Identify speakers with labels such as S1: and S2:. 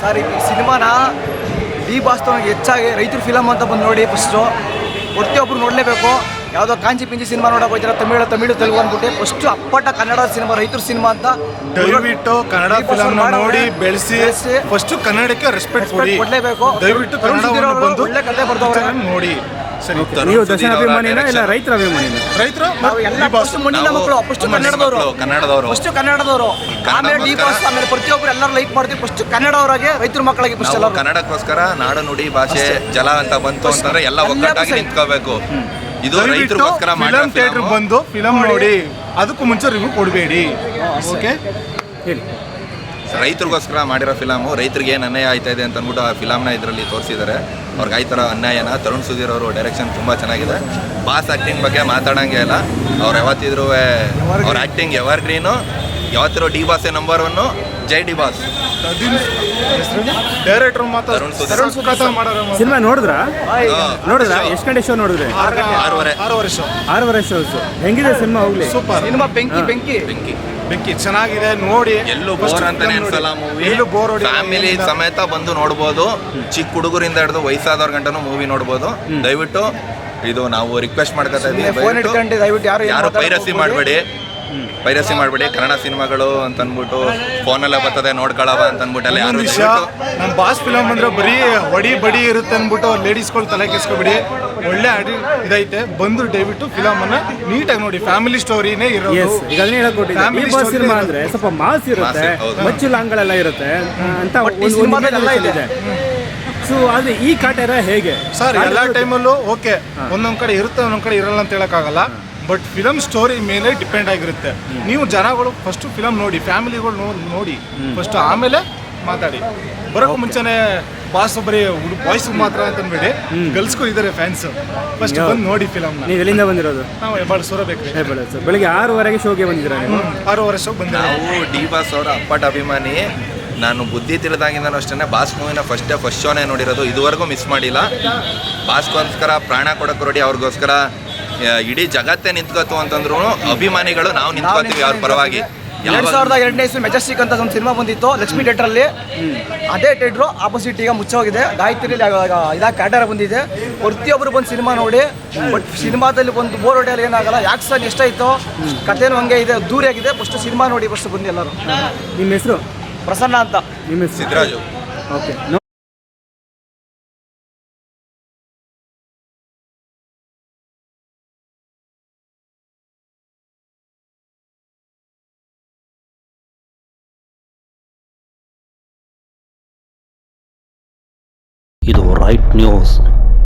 S1: Sir ಈ ಸಿನಿಮಾನ D boss ಹೆಚ್ಚಾಗಿ ರೈತರು ಫಿಲಮ್ ಅಂತ ಬಂದು ನೋಡಿ ಫಸ್ಟು ಪ್ರತಿಯೊಬ್ಬರು ನೋಡಲೇಬೇಕು ಯಾವುದೋ ಕಾಂಚಿ ಪಿಂಚಿ ಸಿನಿಮಾ ನೋಡೋಕೆ ಹೋಗ್ತೀರಾ ತಮಿಳು ತಮಿಳು ತೆಲುಗು ಅಂದ್ಬಿಟ್ಟು ಫಸ್ಟು ಅಪ್ಪಟ ಕನ್ನಡ ಸಿನಿಮಾ ರೈತರ ಸಿನಿಮಾ ಅಂತ
S2: ದಯವಿಟ್ಟು ಕನ್ನಡ ಫಿಲಮ್. ನೋಡಿ ಬೆಳೆಸಿ. ಫಸ್ಟ್ ಕನ್ನಡಕ್ಕೆ ರೆಸ್ಪೆಕ್ಟ್ ಕೊಡಿ
S1: ಕೊಡಲೇಬೇಕು.
S2: ದಯವಿಟ್ಟು ಕನ್ನಡ
S1: ಒಳ್ಳೆ ಕಥೆ ಬರ್ದವ್ರೆ.
S2: ನೋಡಿ ಸರಿ.
S3: ನೀವು ದರ್ಶನ ಅಭಿಮಾನಿನ ಇಲ್ಲ ರೈತರ ಅಭಿಮಾನಿನ?
S2: ರೈತರು?
S1: ನಾವು ಎಲ್ಲ ಫಸ್ಟ್ ಮುಂದಿನ
S4: ನಾವು
S1: ಮಕ್ಕಳು ಫಸ್ಟ್ ಕನ್ನಡದವರು.
S4: ಕನ್ನಡದವರು.
S1: ಫಸ್ಟ್ ಕನ್ನಡದವರು. ಆಮೇಲೆ ಡಿ ಬಾಸ್
S4: ಕನ್ನಡಕ್ಕೋಸ್ಕರ-
S1: ಆಮೇಲೆ ಪ್ರತಿಯೊಬ್ಬರು ಎಲ್ಲರೂ ಲೈಕ್ ಮಾಡ್ತೀವಿ. ಫಸ್ಟ್ ಕನ್ನಡವರಾಗೆ ರೈತರ ಮಕ್ಕಳಿಗೆ ಫಸ್ಟ್ ಎಲ್ಲ
S4: ಕನ್ನಡಕ್ಕೋಸ್ಕರ ನಾಡು ನುಡಿ ಭಾಷೆ ಜಲ ಅಂತ ಬಂತು ಅಂತಂದ್ರೆ ಎಲ್ಲ ಒಗ್ಗಟ್ಟಾಗಿ. ನಿಂತ್ಕೋಬೇಕು. ಇದು ರೈತರಿಗೋಸ್ಕರ
S2: ಫಿಲಂ ಥಿಯೇಟರ್ ಬಂದು ಫಿಲಂ ನೋಡಿ. ಅದಕ್ಕೂ ಮುಂಚೆ ರಿವ್ಯೂ ಕೊಡಬೇಡಿ. ಓಕೆ?
S3: ಹೇಳಿ
S4: ರೈತರಿಗೋಸ್ಕರ ಮಾಡಿರೋ ಫಿಲಮು, ರೈತರಿಗೆ ಏನು ಅನ್ಯಾಯ ಆಯ್ತಾ ಇದೆ ಅಂತ ಅಂದ್ಬಿಟ್ಟು ಆ ಫಿಲಮ್ನ ಇದರಲ್ಲಿ ತೋರಿಸಿದ್ದಾರೆ. ಅವ್ರಿಗೆ ಆಯ್ತಾರ ಅನ್ಯಾಯನ ತರುಣ್ ಸುಧೀರ್ ಅವರು ಡೈರೆಕ್ಷನ್ ತುಂಬ ಚೆನ್ನಾಗಿದೆ. ಬಾಸ್ ಆ್ಯಕ್ಟಿಂಗ್ ಬಗ್ಗೆ ಮಾತಾಡೋಂಗೆ ಇಲ್ಲ. ಅವ್ರು ಯಾವತ್ತಿದ್ರೂ ಅವ್ರ ಆ್ಯಕ್ಟಿಂಗ್ ಎವರ್ ಗ್ರೀನು ಯಾವತ್ತಿರೋ ಡಿ ಬಾಸ್ ನಂಬರ್ ಒನ್ ಜೈ ಡಿ ಬಾಸ್.
S2: ಡೈರೆಕ್ಟರ್ ಮಾತ್ರ
S4: ತರುಣ್ ಸುಧೀರ್.
S2: ತರುಣ್ ಸುಖಾತ ಮಾಡೋರು ಮಾತ್ರ.
S3: ಸಿನಿಮಾ ನೋಡಿದ್ರಾ. ನೋಡಿದ್ರಾ? ಎಷ್ಟು ಗಂಟೆ ಶೋ ನೋಡಿದ್ರೆ?
S4: ಆರೂವರೆ.
S2: ಆರೂವರೆ. ಶೋ.
S3: ಆರೂವರೆ ಶೋಸ್ ಹೆಂಗಿದೆ ಸಿನಿಮಾ ಹೋಗ್ಲಿ?
S2: ಸೂಪರ್.
S1: ಸಿನಿಮಾ ಬೆಂಕಿ ಬೆಂಕಿ.
S4: ಬೆಂಕಿ.
S2: ಬೆಂಕಿ ಚೆನ್ನಾಗಿದೆ ನೋಡಿ.
S4: ಎಲ್ಲೂ ಬೋರ್ ಅಂತಾನೆ ಅನ್ಸಲ್ಲ ಮೂವಿ
S2: ಎಲ್ಲೂ ಬೋರ್
S4: ಫ್ಯಾಮಿಲಿ ಸಮೇತ ಬಂದು ನೋಡ್ಬೋದು. ಚಿಕ್ಕ ಹುಡುಗರಿಂದ ಹಿಡಿದು ವಯಸ್ಸಾದವ್ರ ಗಂಟನು ಮೂವಿ ನೋಡ್ಬೋದು. ದಯವಿಟ್ಟು ಇದು ನಾವು ರಿಕ್ವೆಸ್ಟ್ ಮಾಡ್ಕೊತಾ
S1: ಫೋನ್ ದಯವಿಟ್ಟು ಯಾರು
S4: ಯಾರು ಪೈರಸಿ. ಮಾಡಬೇಡಿ. ಪೈರಸಿ ಮಾಡಬೇಡಿ. ಕನ್ನಡ ಸಿನಿಮಾಗಳು ಅಂತ ಅಂದ್ಬಿಟ್ಟು ಫೋನಲ್ಲೇ ಬರ್ತದೆ ನೋಡ್ಕೊಳವ ಅಂತ ಅನ್ಬಿಟ್ಟು ಯಾರು
S2: ವಿಷಯ ನಮ್ಮ ಬಾಸ್ ಫಿಲಮ್ ಅಂದ್ರೆ ಬರೀ ಹೊಡಿ ಬಡಿ ಇರುತ್ತೆ ಅಂದ್ಬಿಟ್ಟು ಲೇಡೀಸ್ಗಳು ತಲೆ ಕೆಸ್ಕೊಬಿಡಿ ಒಳ್ಳೆ ಅಡಿ ಇದೈತೆ. ಬಂದು ದಯವಿಟ್ಟು ಫಿಲಮ್ ಅನ್ನ ನೀಟಾಗಿ ನೋಡಿ. ಫ್ಯಾಮಿಲಿ ಸ್ಟೋರಿನೇ ಇರೋದು.
S3: ಎಸ್ ಈಗ ಅದನ್ನೇ ಹೇಳಕ್ ಕೊಟ್ಟಿದ್ದೆ.
S2: Family
S3: ಈ ಬಸ್ ಸಿನಿಮಾ ಅಂದ್ರೆ ಸ್ವಲ್ಪ ಮಾಸ್ ಇರುತ್ತೆ. ಮಚ್ಚು ಲಾಂಗಳೆಲ್ಲ ಇರುತ್ತೆ. ಅಂತ ಒಂದು-
S1: ಎಲ್ಲ ಇದೆ.
S3: ಸೊ ಆದ್ರೆ ಈ ಕಾಟೆರ ಹೇಗೆ?
S2: ಸರ್ ಎಲ್ಲ ಟೈಮಲ್ಲೂ ಓಕೆ ಒಂದೊಂದ್ ಕಡೆ ಇರುತ್ತೆ ಒಂದೊಂದ್ ಕಡೆ ಇರಲ್ಲ ಅಂತ ಹೇಳಕ್ಕಾಗಲ್ಲ. ಬಟ್ ಫಿಲಮ್ ಸ್ಟೋರಿ ಮೇಲೆ ಡಿಪೆಂಡ್ ಆಗಿರುತ್ತೆ. ನೀವು ಜನಗಳು ಫಸ್ಟ್ ಫಿಲಮ್ ನೋಡಿ ಫ್ಯಾಮಿಲಿಗಳು ನೋಡಿ ಫಸ್ಟ್ ಆಮೇಲೆ ಮಾತಾಡಿ. ಬರೋಕ್ಕೂ ಮುಂಚೆನೆ ಬಾಸ್ ಬರೀ ಬಾಯ್ಸ್ ಮಾತ್ರ ಅಂತ ಅನ್ಬೇಡಿ ಗರ್ಲ್ಸ್ಗೂ ಇದಾರೆ ಫ್ಯಾನ್ಸ್ ಫಸ್ಟ್ ಬಂದು ನೋಡಿ ಫಿಲಮ್
S3: ನೀವು ಎಲ್ಲಿಂದ ಬಂದಿರೋದು?
S2: ನಾವು ಹೆಬ್ಬಾಳು ಸೂರ ಬೇಕ್ರಿ.
S3: ಹೆಬ್ಬಾಳ ಸರ್ ಬೆಳಿಗ್ಗೆ ಆರೂವರೆಗೆ ಶೋಗೆ ಬಂದಿದ್ದೀರಾ ನೀವು?
S2: ಆರೂವರೆ ಶೋ ಬಂದ
S4: ನಾವು ಡಿ ಬಾಸ್ ಅವರ ಅಪ್ಪಟ ಅಭಿಮಾನಿ. ನಾನು ಬುದ್ಧಿ ತಿಳಿದಾಗಿಂದನೂ ಅಷ್ಟೇ ಬಾಸ್ ಮೂವಿನ ಫಸ್ಟೇ ಫಸ್ಟ್ ಶೋನೇ ನೋಡಿರೋದು. ಇದುವರೆಗೂ ಮಿಸ್ ಮಾಡಿಲ್ಲ. ಬಾಸ್ಗೋಸ್ಕರ ಪ್ರಾಣ ಕೊಡಕ್ಕೆ ರೆಡಿ ಅವ್ರಿಗೋಸ್ಕರ ಇಡೀ ಜಗತ್ತೇ ನಿಂತ್ಕೋತು ಅಂತಂದ್ರು ಅಭಿಮಾನಿಗಳು ನಾವು ನಿಂತ್ಕೋತೀವಿ ಅವ್ರ ಪರವಾಗಿ.
S1: ಎರಡ್ ಸಾವಿರದ ಎರಡನೇ ಇಸ್ವಿ ಮೆಜೆಸ್ಟಿಕ್ ಅಂತ ಒಂದು ಸಿನಿಮಾ ಬಂದಿತ್ತು. ಲಕ್ಷ್ಮಿ ಥಿಯೇಟರ್ ಅಲ್ಲಿ ಅದೇ ಥಿಯೇಟ್ರು ಆಪೋಸಿಟ್ ಈಗ ಮುಚ್ಚೋಗಿದೆ. ಗಾಯತ್ರಿ ಇದಾಗ ಕ್ಯಾಟರ್ ಬಂದಿದೆ. ಪ್ರತಿಯೊಬ್ಬರು ಬಂದು ಸಿನಿಮಾ ನೋಡಿ. ಬಟ್ ಸಿನಿಮಾದಲ್ಲಿ ಒಂದು ಬೋರ್ ಹೊಡೆಯಲ್ಲಿ ಏನಾಗಲ್ಲ. ಯಾಕೆ ಸರ್ ಎಷ್ಟ ಇತ್ತು ಕಥೆನು ಹಂಗೆ ಇದೆ ದೂರ ಆಗಿದೆ. ಫಸ್ಟ್ ಸಿನಿಮಾ ನೋಡಿ ಫಸ್ಟ್ ಬಂದಿ ಎಲ್ಲರೂ.
S3: ನಿಮ್ಮ ಹೆಸರು?
S1: ಪ್ರಸನ್ನ ಅಂತ.
S3: ನಿಮ್ಮ ಹೆಸರು?
S4: ಸಿದ್ದರಾಜು
S3: ಓಕೆ.
S5: white news.